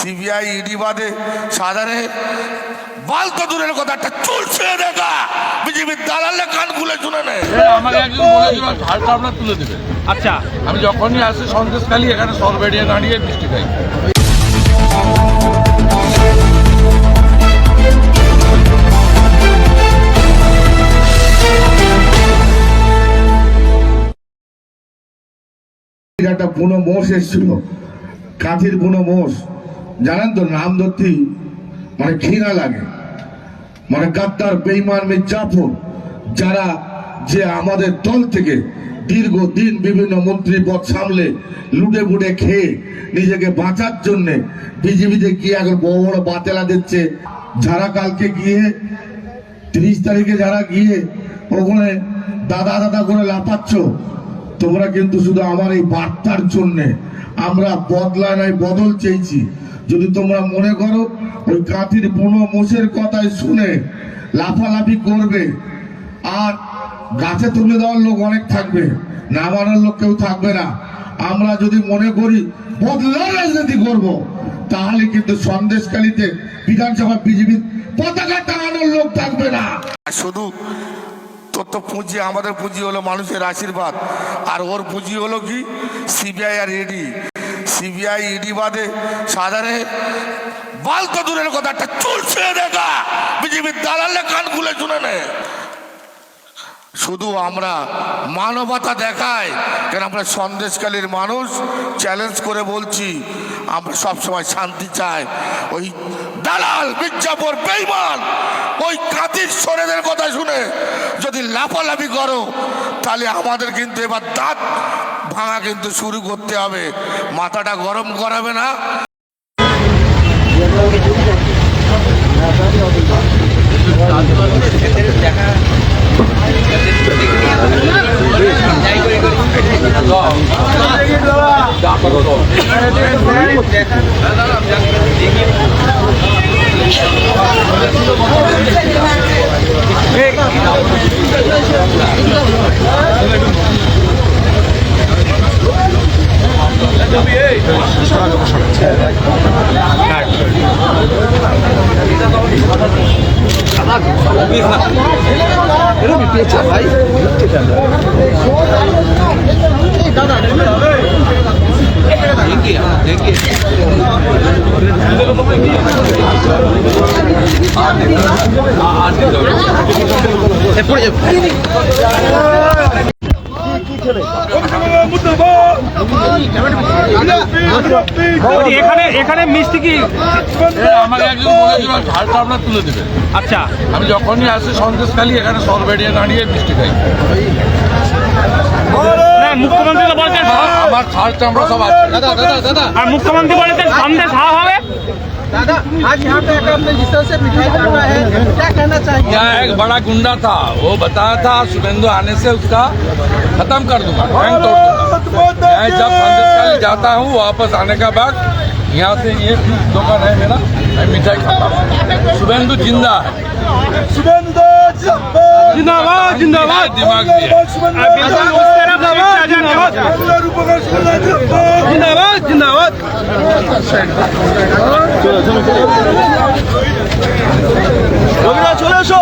CBI ED বাদে সাধারণে বাল তো দূরের কথা একটা চুল ছেড়ে দেখা। বিজেপির দালালে কান খুলে শুনে নেয় আমাকে একজন বলেছিল ঝাড়টা আপনার তুলে দেবে। আচ্ছা। আমি যখনই আসি সন্দেশখালি এখানে সরবেড়িয়ে দাঁড়িয়ে মিষ্টি খাই। একটা বুনো মোষ এসেছিল কাঠির বুনো মোষ। জানেন তো, নাম ধরতেই মানে ঘৃণা লাগে। মানে গাদ্দার বেইমান মির্জাফর, যারা যে আমাদের দল থেকে দীর্ঘদিন বিভিন্ন মন্ত্রী পদ সামলে লুটে বুটে খেয়ে নিজেকে বাঁচার জন্যে বিজেপিতে গিয়ে এখন বড় বড় বাতেলা দিচ্ছে? যারা কালকে গিয়ে তিরিশ তারিখে যারা গিয়ে ওখানে দাদা দাদা করে লাফাচ্ছ, তোমরা কিন্তু শুধু আমার এই বার্তার জন্যে আমরা বদলা নাই বদল চেয়েছি। যদি তোমরা মনে করো ওই কাঁথির বুনো মোষের কথায় শুনে লাফালাফি করবে, আর গাছে তুলে দেওয়ার লোক অনেক থাকবে, নামানোর লোক কেউ থাকবে না। আমরা যদি মনে করি বদলা রাজনীতি করব, তাহলে কিন্তু সন্দেশকালীতে বিধানসভা বিজেপির পতাকা টাঙানোর লোক থাকবে না। শুধু তোর তো পুঁজি, আমাদের পুঁজি হলো মানুষের আশীর্বাদ। আর ওর পুঁজি হলো কি? সিবিআই আর ইডি সিবিআই ইডি বাদে সাধারণে বাল তো দূরের কথা একটা চুল ছেড়ে দেখা। বিজেপির দালালে কান খুলে শুনে শুধু আমরা মানবতা দেখাই, কেন আমরা সন্দেশকালীর মানুষ চ্যালেঞ্জ করে বলছি, আমরা সবসময় শান্তি চাই। ওই দালাল মির্জাপুর বেইমান, ওই কাতির সরেদের কথা শুনে যদি লাফালাফি করো, তাহলে আমাদের কিন্তু এবার দাঁত ভাঙা কিন্তু শুরু করতে হবে। মাথাটা গরম করাবে না। বলছি, এখানে এখানে মিষ্টি কি আমাকে একজন বলেছিল ঝাড়টা আপনার তুলে দেবে আচ্ছা আমি যখনই আসি সন্দেশখালি এখানে সরবেড়িয়ে দাঁড়িয়ে মিষ্টি খাই না মুখ্যমন্ত্রী তো বলছেন আমার ঝাড়টা আমরা সব আছে আর মুখ্যমন্ত্রী বলেছেন সন্দেশ হাওয়া হবে दादा आज यहाँ पे आकर अपने जिस तरह से मिठाई काटा है क्या कहना चाहिए यहाँ एक बड़ा गुंडा था वो बताया था शुभेंदु आने से उसका खत्म कर दूंगा गैंग तोड़ दूंगा मैं जब संदेशखाली जाता हूँ वापस आने का बाद यहाँ से ये दुकान है मेरा मैं मिठाई खाता हूँ शुभेंदु जिंदा है जिंदाबाद जिंदाबाद दिमाग भी है बिल्कुल उस तरफ जिंदाबाद जिंदाबाद जिंदाबाद চলে এসো